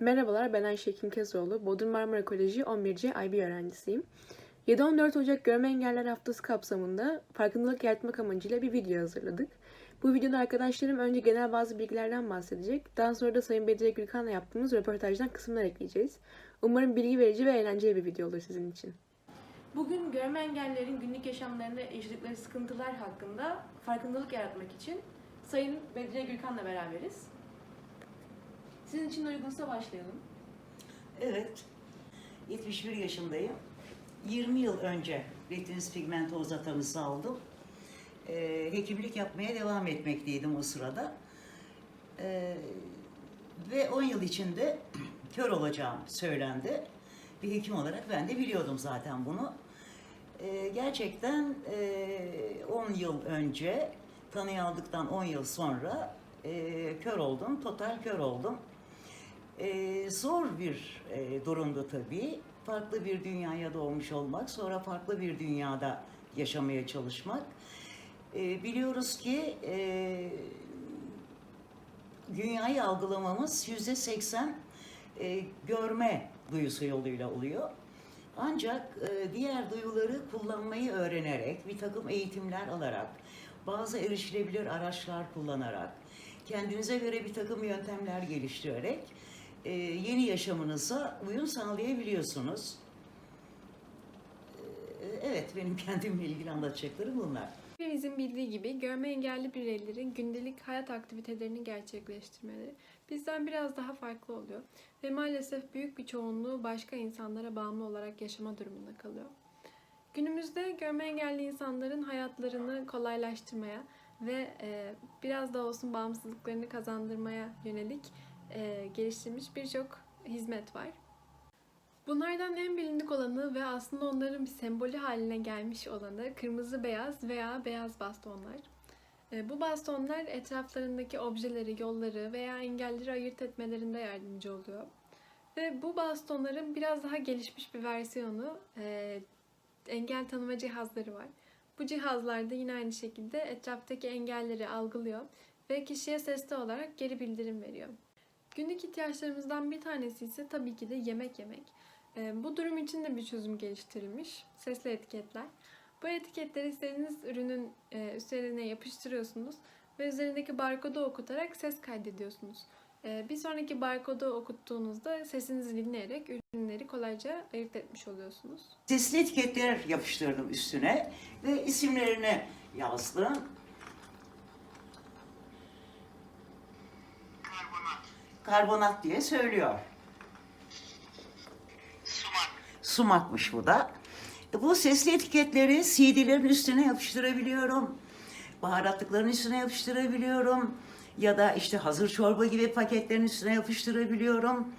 Merhabalar, ben Ayşe Kimkezoğlu. Bodrum Marmara Koleji 11C IB öğrencisiyim. 7-14 Ocak Görme Engeller Haftası kapsamında farkındalık yaratmak amacıyla bir video hazırladık. Bu videoda arkadaşlarım önce genel bazı bilgilerden bahsedecek. Daha sonra da Sayın Bedriye Gülkan'la yaptığımız röportajdan kısımlar ekleyeceğiz. Umarım bilgi verici ve eğlenceli bir video olur sizin için. Bugün görme engellilerin günlük yaşamlarında yaşadıkları sıkıntılar hakkında farkındalık yaratmak için Sayın Bedriye Gülkan'la beraberiz. Sizin için uygunsa başlayalım. Evet, 71 yaşındayım. 20 yıl önce retinitis pigmentosa tanısı aldım. Ee, hekimlik yapmaya devam etmekteydim o sırada. Ee, ve 10 yıl içinde kör olacağım söylendi. Bir hekim olarak ben de biliyordum zaten bunu. Ee, gerçekten e, 10 yıl önce tanıyı aldıktan 10 yıl sonra e, kör oldum, total kör oldum. Ee, zor bir e, durumdu tabii. Farklı bir dünyaya doğmuş olmak, sonra farklı bir dünyada yaşamaya çalışmak. Ee, biliyoruz ki e, dünyayı algılamamız yüzde seksen e, görme duyusu yoluyla oluyor. Ancak e, diğer duyuları kullanmayı öğrenerek, bir takım eğitimler alarak, bazı erişilebilir araçlar kullanarak, kendinize göre bir takım yöntemler geliştirerek e, yeni yaşamınıza uyum sağlayabiliyorsunuz. E, evet, benim kendimle ilgili anlatacaklarım bunlar. Hepimizin bildiği gibi görme engelli bireylerin gündelik hayat aktivitelerini gerçekleştirmeleri bizden biraz daha farklı oluyor ve maalesef büyük bir çoğunluğu başka insanlara bağımlı olarak yaşama durumunda kalıyor. Günümüzde görme engelli insanların hayatlarını kolaylaştırmaya ve e, biraz da olsun bağımsızlıklarını kazandırmaya yönelik e, geliştirilmiş birçok hizmet var. Bunlardan en bilindik olanı ve aslında onların bir sembolü haline gelmiş olanı kırmızı beyaz veya beyaz bastonlar. E, Bu bastonlar etraflarındaki objeleri, yolları veya engelleri ayırt etmelerinde yardımcı oluyor. Ve bu bastonların biraz daha gelişmiş bir versiyonu e, engel tanıma cihazları var. Bu cihazlarda yine aynı şekilde etraftaki engelleri algılıyor ve kişiye sesli olarak geri bildirim veriyor. Günlük ihtiyaçlarımızdan bir tanesi ise tabii ki de yemek yemek. Ee, Bu durum için de bir çözüm geliştirilmiş. Sesli etiketler. Bu etiketleri istediğiniz ürünün e, üzerine yapıştırıyorsunuz ve üzerindeki barkodu okutarak ses kaydediyorsunuz. Ee, Bir sonraki barkodu okuttuğunuzda sesinizi dinleyerek ürünleri kolayca ayırt etmiş oluyorsunuz. Sesli etiketler yapıştırdım üstüne ve isimlerini yazdım. Karbonat, diye söylüyor. sumak, Sumakmış bu da. E, Bu sesli etiketleri CD'lerin üstüne yapıştırabiliyorum. Baharatlıkların üstüne yapıştırabiliyorum. Ya da işte hazır çorba gibi paketlerin üstüne yapıştırabiliyorum.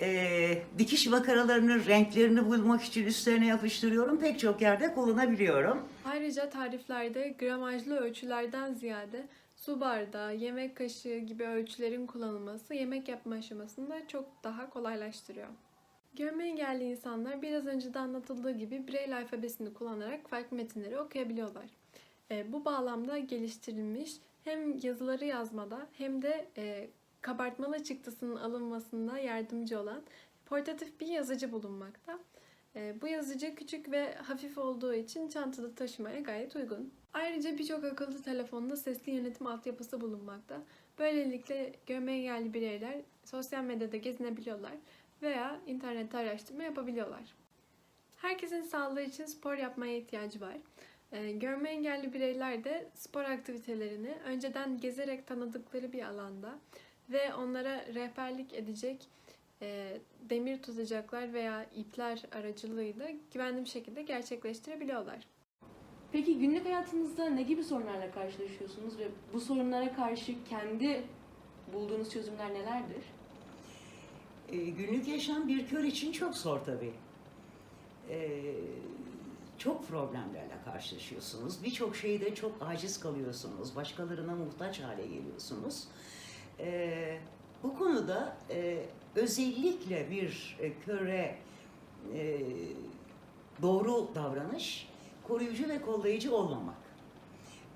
E, dikiş makaralarının renklerini bulmak için üstlerine yapıştırıyorum. Pek çok yerde kullanabiliyorum. Ayrıca tariflerde gramajlı ölçülerden ziyade su bardağı, yemek kaşığı gibi ölçülerin kullanılması yemek yapma aşamasında çok daha kolaylaştırıyor. Görme engelli insanlar biraz önce de anlatıldığı gibi Braille alfabesini kullanarak farklı metinleri okuyabiliyorlar. E, bu bağlamda geliştirilmiş hem yazıları yazmada hem de e, kabartmalı çıktısının alınmasında yardımcı olan portatif bir yazıcı bulunmakta. E, bu yazıcı küçük ve hafif olduğu için çantada taşımaya gayet uygun. Ayrıca birçok akıllı telefonda sesli yönetim altyapısı bulunmakta. Böylelikle görme engelli bireyler sosyal medyada gezinebiliyorlar veya internette araştırma yapabiliyorlar. Herkesin sağlığı için spor yapmaya ihtiyacı var. Ee, görme engelli bireyler de spor aktivitelerini önceden gezerek tanıdıkları bir alanda ve onlara rehberlik edecek e, demir tutacaklar veya ipler aracılığıyla güvenli bir şekilde gerçekleştirebiliyorlar. Peki günlük hayatınızda ne gibi sorunlarla karşılaşıyorsunuz ve bu sorunlara karşı kendi bulduğunuz çözümler nelerdir? E, günlük yaşam bir kör için çok zor tabii. E, çok problemlerle karşılaşıyorsunuz. Birçok şeyde çok aciz kalıyorsunuz. Başkalarına muhtaç hale geliyorsunuz. E, bu konuda e, özellikle bir e, köre e, doğru davranış, koruyucu ve kollayıcı olmamak.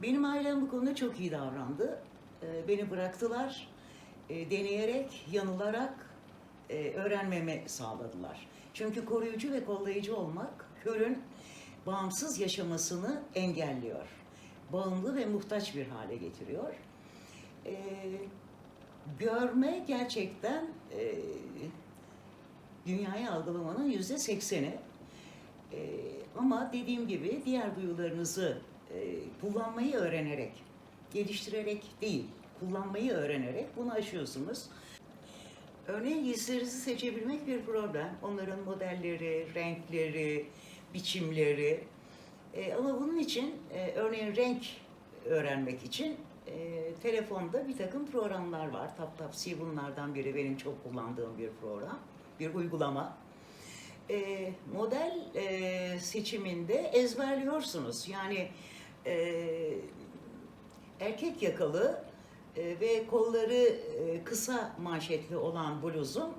Benim ailem bu konuda çok iyi davrandı. E, beni bıraktılar. E, deneyerek, yanılarak e, öğrenmemi sağladılar. Çünkü koruyucu ve kollayıcı olmak körün bağımsız yaşamasını engelliyor. Bağımlı ve muhtaç bir hale getiriyor. E, görme gerçekten e, dünyayı algılamanın yüzde sekseni. E, ama dediğim gibi diğer duyularınızı e, kullanmayı öğrenerek, geliştirerek değil, kullanmayı öğrenerek bunu aşıyorsunuz. Örneğin giysilerinizi seçebilmek bir problem. Onların modelleri, renkleri, biçimleri. E, ama bunun için e, örneğin renk öğrenmek için e, telefonda bir takım programlar var. TapTapSee bunlardan biri benim çok kullandığım bir program, bir uygulama. E, model e, seçiminde ezberliyorsunuz. Yani e, erkek yakalı e, ve kolları e, kısa manşetli olan bluzun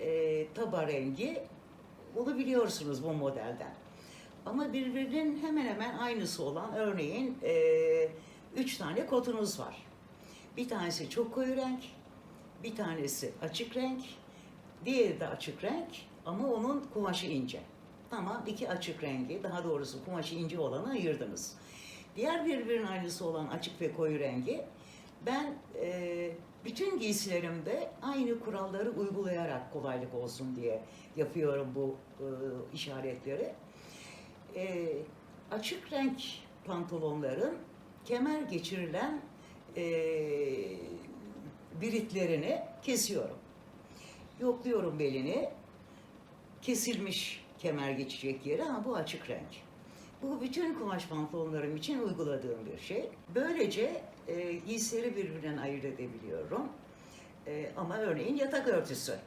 e, taba rengi bunu biliyorsunuz bu modelden. Ama birbirinin hemen hemen aynısı olan örneğin e, üç tane kotunuz var. Bir tanesi çok koyu renk, bir tanesi açık renk, diğeri de açık renk ama onun kumaşı ince. Tamam iki açık rengi, daha doğrusu kumaşı ince olanı ayırdınız. Diğer birbirinin aynısı olan açık ve koyu rengi ben e, bütün giysilerimde aynı kuralları uygulayarak kolaylık olsun diye yapıyorum bu e, işaretleri. E, açık renk pantolonların kemer geçirilen e, biritlerini kesiyorum. Yokluyorum belini. Kesilmiş kemer geçecek yere ama bu açık renk. Bu bütün kumaş pantolonlarım için uyguladığım bir şey. Böylece e, giysileri birbirinden ayırt edebiliyorum. E, ama örneğin yatak örtüsü.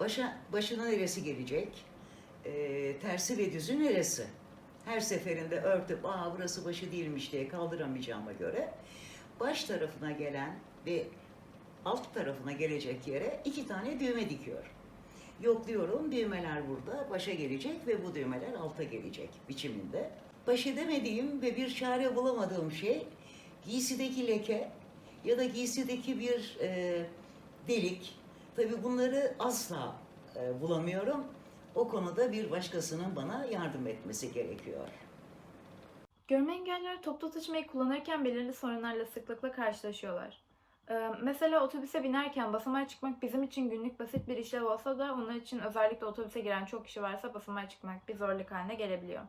Başa, başına neresi gelecek? E, tersi ve düzü neresi? Her seferinde örtüp aa burası başı değilmiş diye kaldıramayacağıma göre baş tarafına gelen ve alt tarafına gelecek yere iki tane düğme dikiyorum. Yokluyorum, düğmeler burada, başa gelecek ve bu düğmeler alta gelecek biçiminde. Baş edemediğim ve bir çare bulamadığım şey giysideki leke ya da giysideki bir e, delik. Tabii bunları asla e, bulamıyorum. O konuda bir başkasının bana yardım etmesi gerekiyor. Görme engelliler toplu taşımayı kullanırken belirli sorunlarla sıklıkla karşılaşıyorlar. Ee, mesela otobüse binerken basamağa çıkmak bizim için günlük basit bir işlev olsa da onlar için özellikle otobüse giren çok kişi varsa basamağa çıkmak bir zorluk haline gelebiliyor.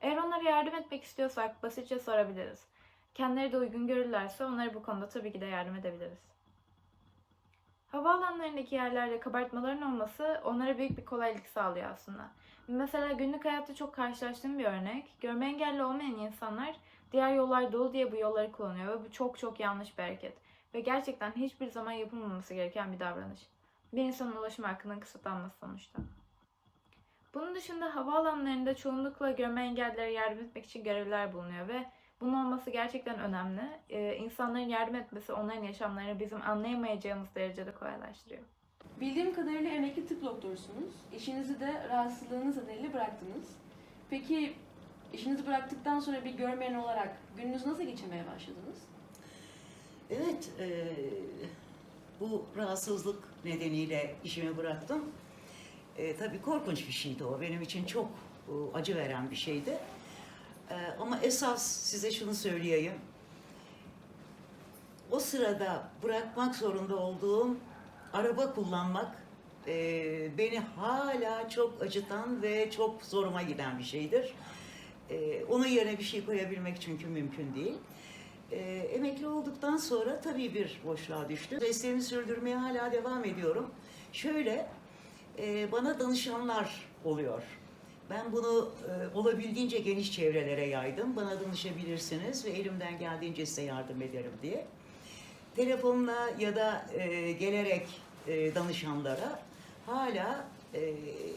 Eğer onlara yardım etmek istiyorsak basitçe sorabiliriz. Kendileri de uygun görürlerse onlara bu konuda tabii ki de yardım edebiliriz. Havaalanlarındaki yerlerde kabartmaların olması onlara büyük bir kolaylık sağlıyor aslında. Mesela günlük hayatta çok karşılaştığım bir örnek. Görme engelli olmayan insanlar diğer yollar dolu diye bu yolları kullanıyor ve bu çok çok yanlış bir hareket. Ve gerçekten hiçbir zaman yapılmaması gereken bir davranış. Bir insanın ulaşım hakkının kısıtlanması sonuçta. Bunun dışında havaalanlarında çoğunlukla görme engellilere yardım etmek için görevliler bulunuyor ve bunun olması gerçekten önemli. Ee, insanların yardım etmesi onların yaşamlarını bizim anlayamayacağımız derecede kolaylaştırıyor. Bildiğim kadarıyla emekli tıp doktorusunuz. İşinizi de rahatsızlığınız nedeniyle bıraktınız. Peki işinizi bıraktıktan sonra bir görmeyen olarak gününüzü nasıl geçirmeye başladınız? Evet, e, bu rahatsızlık nedeniyle işimi bıraktım. E, tabii korkunç bir şeydi o. Benim için çok e, acı veren bir şeydi. E, ama esas size şunu söyleyeyim. O sırada bırakmak zorunda olduğum araba kullanmak e, beni hala çok acıtan ve çok zoruma giden bir şeydir. E, onun yerine bir şey koyabilmek çünkü mümkün değil. E, emekli olduktan sonra tabii bir boşluğa düştüm. Mesleğimi sürdürmeye hala devam ediyorum. Şöyle, e, bana danışanlar oluyor. Ben bunu e, olabildiğince geniş çevrelere yaydım. Bana danışabilirsiniz ve elimden geldiğince size yardım ederim diye. Telefonla ya da e, gelerek e, danışanlara hala e,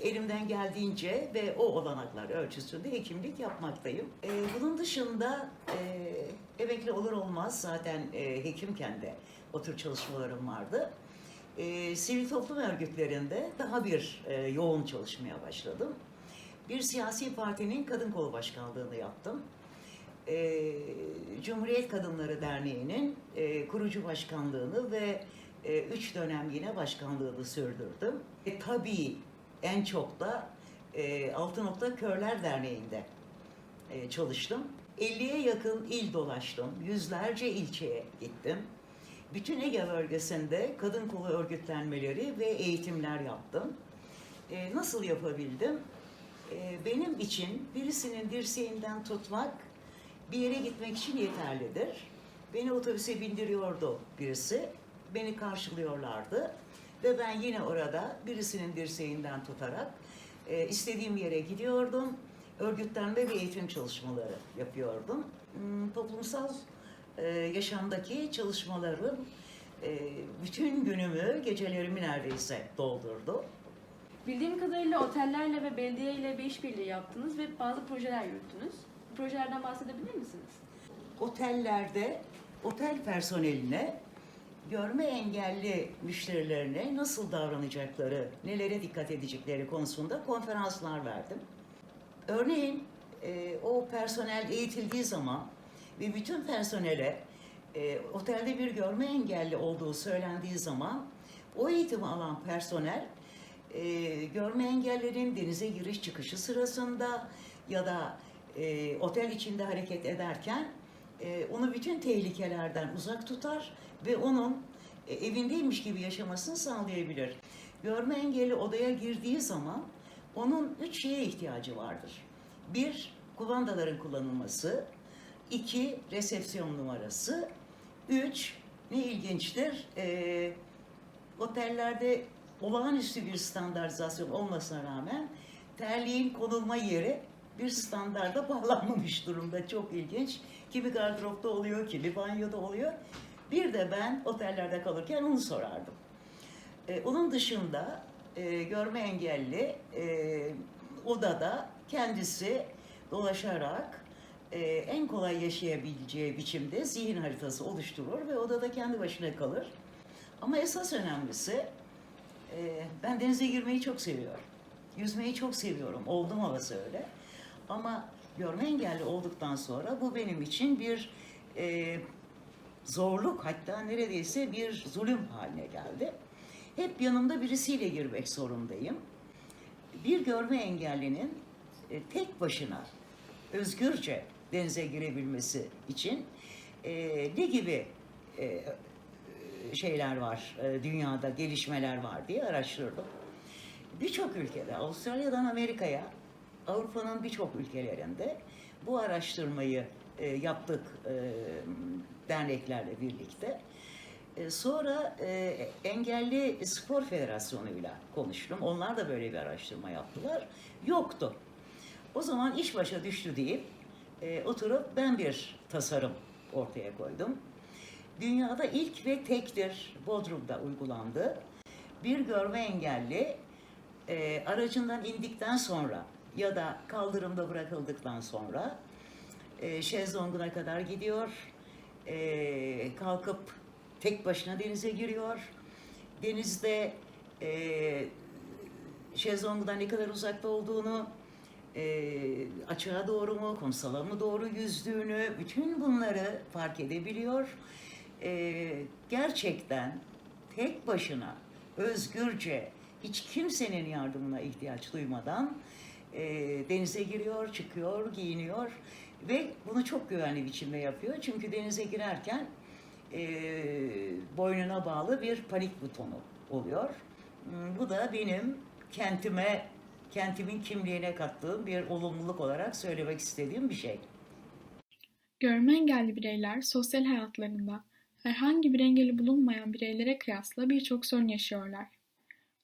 elimden geldiğince ve o olanaklar ölçüsünde hekimlik yapmaktayım. E, bunun dışında e, emekli olur olmaz zaten e, hekimken de o tür çalışmalarım vardı. E, sivil toplum örgütlerinde daha bir e, yoğun çalışmaya başladım. Bir siyasi partinin kadın kolu başkanlığını yaptım. E, Cumhuriyet Kadınları Derneği'nin e, kurucu başkanlığını ve E, üç dönem yine başkanlığını sürdürdüm. E, tabii en çok da e, Altınokta Körler Derneği'nde e, çalıştım. 50'ye yakın il dolaştım. Yüzlerce ilçeye gittim. Bütün Ege bölgesinde kadın kolu örgütlenmeleri ve eğitimler yaptım. E, nasıl yapabildim? E, benim için birisinin dirseğinden tutmak bir yere gitmek için yeterlidir. Beni otobüse bindiriyordu birisi. Beni karşılıyorlardı. Ve ben yine orada birisinin dirseğinden tutarak e, istediğim yere gidiyordum. Örgütlenme ve eğitim çalışmaları yapıyordum. Hmm, Toplumsal e, yaşamdaki çalışmalarım e, bütün günümü, gecelerimi neredeyse doldurdu. Bildiğim kadarıyla otellerle ve belediye ile bir işbirliği yaptınız ve bazı projeler yürüttünüz. Bu projelerden bahsedebilir misiniz? otellerde otel personeline görme engelli müşterilerine nasıl davranacakları, nelere dikkat edecekleri konusunda konferanslar verdim. Örneğin e, o personel eğitildiği zaman ve bütün personele e, otelde bir görme engelli olduğu söylendiği zaman o eğitimi alan personel e, görme engellerin denize giriş çıkışı sırasında ya da e, otel içinde hareket ederken e, onu bütün tehlikelerden uzak tutar ve onun e, evindeymiş gibi yaşamasını sağlayabilir. Görme engelli odaya girdiği zaman onun üç şeye ihtiyacı vardır. Bir, kumandaların kullanılması. iki resepsiyon numarası. Üç, ne ilginçtir, e, otellerde olağanüstü bir standartizasyon olmasına rağmen terliğin konulma yeri bir standarda bağlanmamış durumda. Çok ilginç. Kimi gardıropta oluyor, kimi banyoda oluyor. Bir de ben otellerde kalırken onu sorardım. Ee, onun dışında e, görme engelli e, odada kendisi dolaşarak e, en kolay yaşayabileceği biçimde zihin haritası oluşturur ve odada kendi başına kalır. Ama esas önemlisi e, ben denize girmeyi çok seviyorum. Yüzmeyi çok seviyorum. Oldum havası öyle. Ama görme engelli olduktan sonra bu benim için bir e, zorluk hatta neredeyse bir zulüm haline geldi. Hep yanımda birisiyle girmek zorundayım. Bir görme engellinin e, tek başına özgürce denize girebilmesi için e, ne gibi e, şeyler var, dünyada gelişmeler var diye araştırdım. Birçok ülkede, Avustralya'dan Amerika'ya, Avrupa'nın birçok ülkelerinde bu araştırmayı e, yaptık e, derneklerle birlikte. E, sonra e, Engelli Spor Federasyonu'yla konuştum. Onlar da böyle bir araştırma yaptılar. Yoktu. O zaman iş başa düştü deyip e, oturup ben bir tasarım ortaya koydum. Dünyada ilk ve tektir Bodrum'da uygulandı. Bir görme engelli e, aracından indikten sonra ya da kaldırımda bırakıldıktan sonra e, şezlonguna kadar gidiyor. E, kalkıp tek başına denize giriyor. Denizde e, şezlongdan ne kadar uzakta olduğunu, e, açığa doğru mu, kumsala mı doğru yüzdüğünü, bütün bunları fark edebiliyor. E, gerçekten tek başına, özgürce, hiç kimsenin yardımına ihtiyaç duymadan e, denize giriyor, çıkıyor, giyiniyor ve bunu çok güvenli biçimde yapıyor. Çünkü denize girerken e, boynuna bağlı bir panik butonu oluyor. Hmm, Bu da benim kentime, kentimin kimliğine kattığım bir olumluluk olarak söylemek istediğim bir şey. Görme engelli bireyler sosyal hayatlarında herhangi bir engeli bulunmayan bireylere kıyasla birçok sorun yaşıyorlar.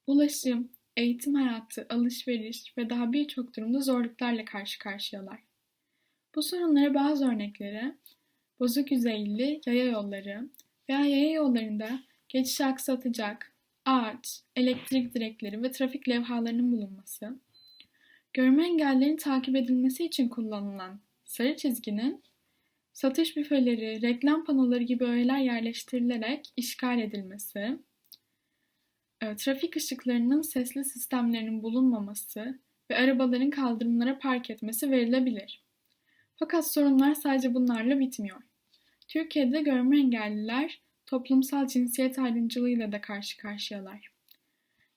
Ulaşım, eğitim hayatı, alışveriş ve daha birçok durumda zorluklarla karşı karşıyalar. Bu sorunlara bazı örnekleri bozuk yüzeyli yaya yolları veya yaya yollarında geçişi aksatacak ağaç, elektrik direkleri ve trafik levhalarının bulunması, görme engellerin takip edilmesi için kullanılan sarı çizginin satış büfeleri, reklam panoları gibi öğeler yerleştirilerek işgal edilmesi, e, trafik ışıklarının sesli sistemlerinin bulunmaması ve arabaların kaldırımlara park etmesi verilebilir. Fakat sorunlar sadece bunlarla bitmiyor. Türkiye'de görme engelliler toplumsal cinsiyet ayrımcılığıyla da karşı karşıyalar.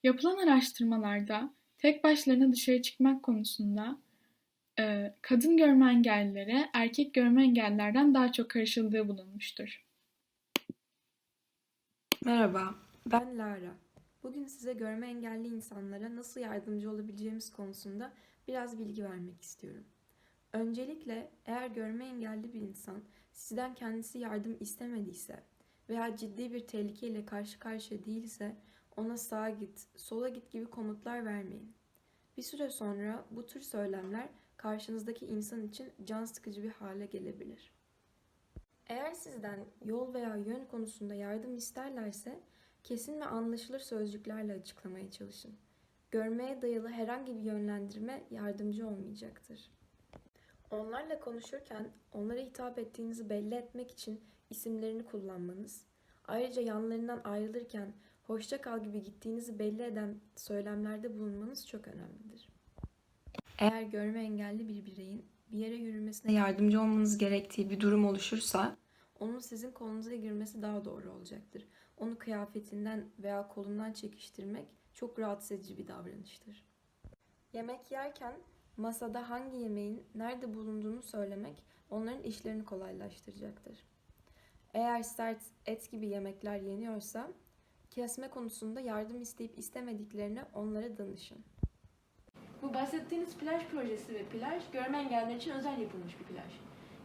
Yapılan araştırmalarda tek başlarına dışarı çıkmak konusunda e, kadın görme engellilere erkek görme engellilerden daha çok karışıldığı bulunmuştur. Merhaba, ben Lara. Bugün size görme engelli insanlara nasıl yardımcı olabileceğimiz konusunda biraz bilgi vermek istiyorum. Öncelikle eğer görme engelli bir insan sizden kendisi yardım istemediyse veya ciddi bir tehlikeyle karşı karşıya değilse ona sağa git, sola git gibi komutlar vermeyin. Bir süre sonra bu tür söylemler karşınızdaki insan için can sıkıcı bir hale gelebilir. Eğer sizden yol veya yön konusunda yardım isterlerse kesin ve anlaşılır sözcüklerle açıklamaya çalışın. Görmeye dayalı herhangi bir yönlendirme yardımcı olmayacaktır. Onlarla konuşurken onlara hitap ettiğinizi belli etmek için isimlerini kullanmanız, ayrıca yanlarından ayrılırken hoşça kal gibi gittiğinizi belli eden söylemlerde bulunmanız çok önemlidir. Eğer görme engelli bir bireyin bir yere yürümesine yardımcı olmanız gerektiği bir durum oluşursa, onun sizin kolunuza girmesi daha doğru olacaktır. Onu kıyafetinden veya kolundan çekiştirmek çok rahatsız edici bir davranıştır. Yemek yerken masada hangi yemeğin nerede bulunduğunu söylemek onların işlerini kolaylaştıracaktır. Eğer sert et gibi yemekler yeniyorsa, kesme konusunda yardım isteyip istemediklerini onlara danışın. Bu bahsettiğiniz plaj projesi ve plaj görme engelliler için özel yapılmış bir plaj.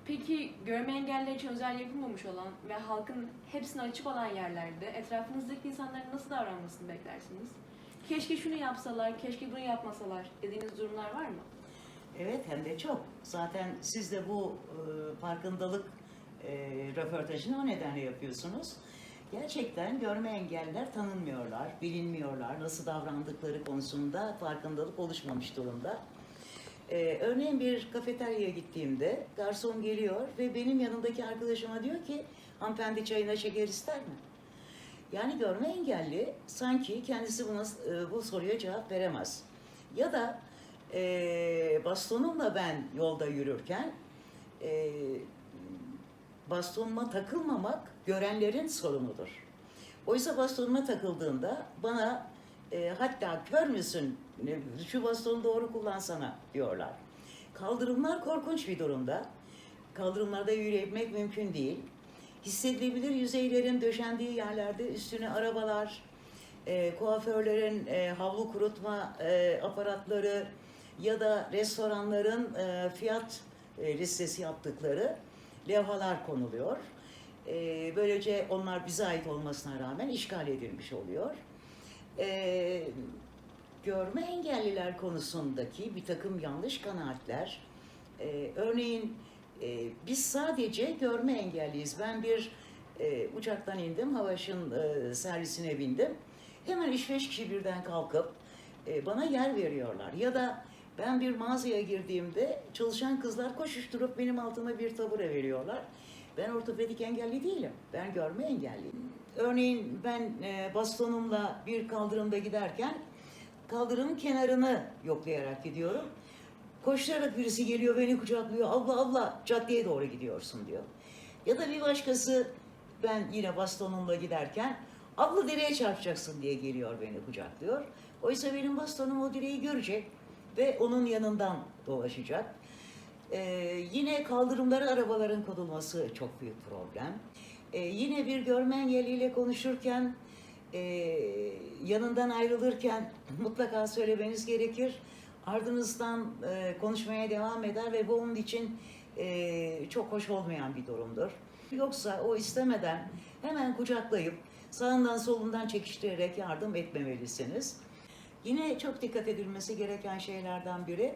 Peki görme engelliler için özel yapılmamış olan ve halkın hepsine açık olan yerlerde etrafınızdaki insanların nasıl davranmasını beklersiniz? Keşke şunu yapsalar, keşke bunu yapmasalar dediğiniz durumlar var mı? Evet hem de çok. Zaten siz de bu e, farkındalık e, röportajını o nedenle yapıyorsunuz. Gerçekten görme engelliler tanınmıyorlar, bilinmiyorlar. Nasıl davrandıkları konusunda farkındalık oluşmamış durumda. E, örneğin bir kafeteryaya gittiğimde garson geliyor ve benim yanımdaki arkadaşıma diyor ki hanımefendi çayına şeker ister mi? Yani görme engelli sanki kendisi buna, e, bu soruya cevap veremez. Ya da e, bastonumla ben yolda yürürken e, bastonuma takılmamak görenlerin sorunudur. Oysa bastonuma takıldığında bana e, hatta kör müsün şu bastonu doğru kullansana diyorlar. Kaldırımlar korkunç bir durumda. Kaldırımlarda yürüyebilmek mümkün değil. Hissedilebilir yüzeylerin döşendiği yerlerde üstüne arabalar, e, kuaförlerin e, havlu kurutma e, aparatları ya da restoranların e, fiyat e, listesi yaptıkları levhalar konuluyor. E, böylece onlar bize ait olmasına rağmen işgal edilmiş oluyor. E, görme engelliler konusundaki bir takım yanlış kanaatler, e, örneğin e, biz sadece görme engelliyiz. Ben bir e, uçaktan indim, Havaş'ın e, servisine bindim. Hemen üç beş kişi birden kalkıp e, bana yer veriyorlar. Ya da ben bir mağazaya girdiğimde çalışan kızlar koşuşturup benim altıma bir tabure veriyorlar. Ben ortopedik engelli değilim. Ben görme engelliyim. Örneğin ben e, bastonumla bir kaldırımda giderken kaldırımın kenarını yoklayarak gidiyorum. Koşarak birisi geliyor beni kucaklıyor. Abla abla caddeye doğru gidiyorsun diyor. Ya da bir başkası ben yine bastonumla giderken abla direğe çarpacaksın diye geliyor beni kucaklıyor. Oysa benim bastonum o direği görecek ve onun yanından dolaşacak. Ee, yine kaldırımlara arabaların konulması çok büyük problem. Ee, yine bir görme engelliyle konuşurken e, yanından ayrılırken mutlaka söylemeniz gerekir. Ardınızdan e, konuşmaya devam eder ve bu onun için e, çok hoş olmayan bir durumdur. Yoksa o istemeden hemen kucaklayıp sağından solundan çekiştirerek yardım etmemelisiniz. Yine çok dikkat edilmesi gereken şeylerden biri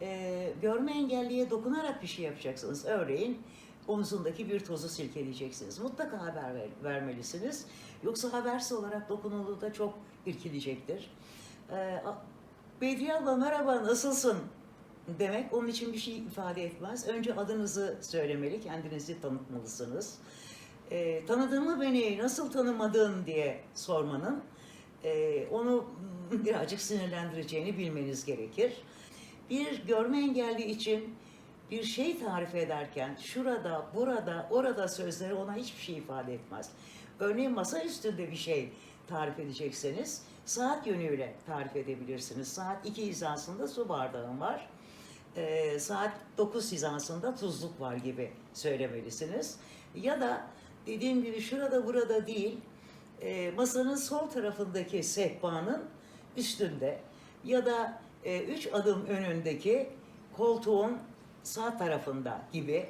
e, görme engelliye dokunarak bir şey yapacaksınız. Örneğin omzundaki bir tozu silkeleyeceksiniz. Mutlaka haber ver- vermelisiniz. Yoksa habersiz olarak dokunulduğunda çok irkilecektir. E, Bedriye abla merhaba nasılsın demek onun için bir şey ifade etmez. Önce adınızı söylemeli, kendinizi tanıtmalısınız. E, tanıdığımı beni nasıl tanımadın diye sormanın e, onu birazcık sinirlendireceğini bilmeniz gerekir. Bir görme engelli için bir şey tarif ederken şurada, burada, orada sözleri ona hiçbir şey ifade etmez. Örneğin masa üstünde bir şey tarif edecekseniz saat yönüyle tarif edebilirsiniz. Saat 2 hizasında su bardağım var. Ee, saat 9 hizasında tuzluk var gibi söylemelisiniz. Ya da dediğim gibi şurada burada değil, e, masanın sol tarafındaki sehpanın üstünde ya da e, üç adım önündeki koltuğun sağ tarafında gibi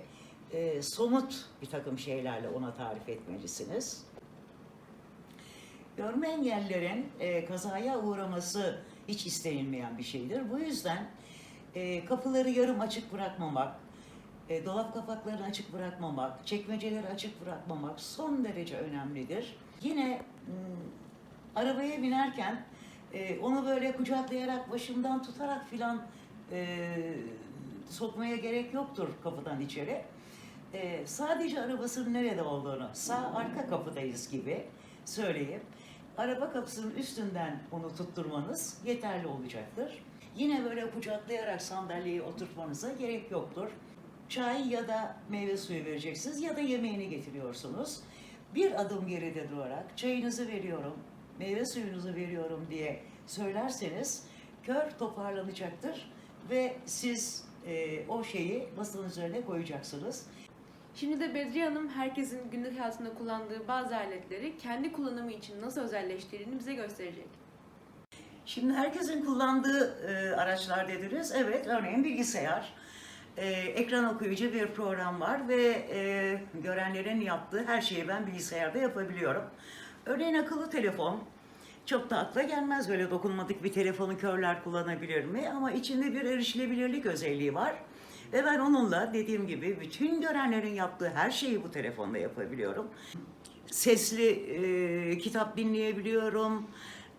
e, somut bir takım şeylerle ona tarif etmelisiniz. Görme engellilerin e, kazaya uğraması hiç istenilmeyen bir şeydir. Bu yüzden e, kapıları yarım açık bırakmamak, e, dolap kapaklarını açık bırakmamak, çekmeceleri açık bırakmamak son derece önemlidir. Yine m, arabaya binerken e, onu böyle kucaklayarak başından tutarak filan e, sokmaya gerek yoktur kapıdan içeri. E, sadece arabasının nerede olduğunu, sağ arka kapıdayız gibi söyleyip araba kapısının üstünden onu tutturmanız yeterli olacaktır. Yine böyle kucaklayarak sandalyeyi oturtmanıza gerek yoktur. Çay ya da meyve suyu vereceksiniz ya da yemeğini getiriyorsunuz. Bir adım geride durarak çayınızı veriyorum, meyve suyunuzu veriyorum diye söylerseniz kör toparlanacaktır ve siz e, o şeyi masanın üzerine koyacaksınız. Şimdi de Bedriye Hanım herkesin günlük hayatında kullandığı bazı aletleri kendi kullanımı için nasıl özelleştirdiğini bize gösterecek. Şimdi herkesin kullandığı e, araçlar dediniz. Evet, örneğin bilgisayar. E, ekran okuyucu bir program var ve e, görenlerin yaptığı her şeyi ben bilgisayarda yapabiliyorum. Örneğin akıllı telefon. Çok da akla gelmez böyle dokunmatik bir telefonu körler kullanabilir mi? Ama içinde bir erişilebilirlik özelliği var. Ve ben onunla dediğim gibi bütün görenlerin yaptığı her şeyi bu telefonda yapabiliyorum. Sesli e, kitap dinleyebiliyorum,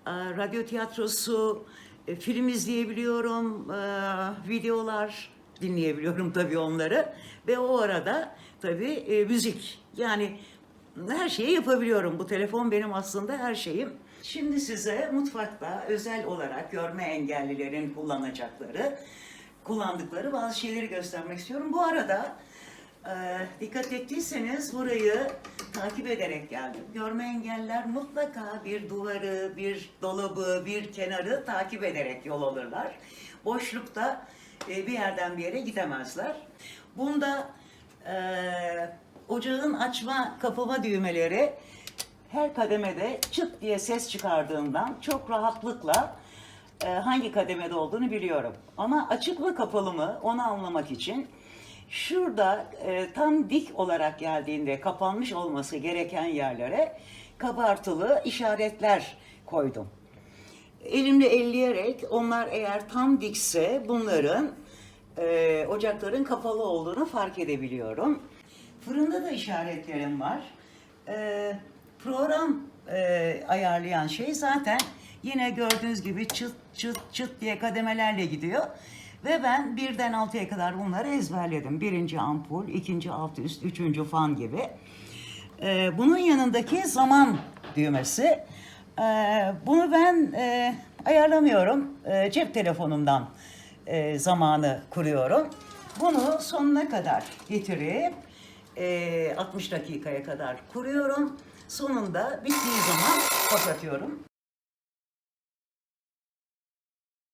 e, radyo tiyatrosu, e, film izleyebiliyorum, e, videolar dinleyebiliyorum tabii onları. Ve o arada tabii e, müzik. Yani her şeyi yapabiliyorum. Bu telefon benim aslında her şeyim. Şimdi size mutfakta özel olarak görme engellilerin kullanacakları, kullandıkları bazı şeyleri göstermek istiyorum. Bu arada e, dikkat ettiyseniz burayı takip ederek geldim. Görme engeller mutlaka bir duvarı, bir dolabı, bir kenarı takip ederek yol alırlar. Boşlukta e, bir yerden bir yere gidemezler. Bunda e, ocağın açma kapama düğmeleri her kademede çıt diye ses çıkardığından çok rahatlıkla e, hangi kademede olduğunu biliyorum. Ama açık mı kapalı mı onu anlamak için şurada e, tam dik olarak geldiğinde kapanmış olması gereken yerlere kabartılı işaretler koydum. Elimle elleyerek onlar eğer tam dikse bunların e, ocakların kapalı olduğunu fark edebiliyorum. Fırında da işaretlerim var. E, program e, ayarlayan şey zaten yine gördüğünüz gibi çıt çıt çıt diye kademelerle gidiyor. Ve ben birden altıya kadar bunları ezberledim. Birinci ampul, ikinci alt üst, üçüncü fan gibi. Ee, bunun yanındaki zaman düğmesi. Ee, bunu ben e, ayarlamıyorum. Ee, cep telefonumdan e, zamanı kuruyorum. Bunu sonuna kadar getirip e, 60 dakikaya kadar kuruyorum. Sonunda bittiği zaman kapatıyorum.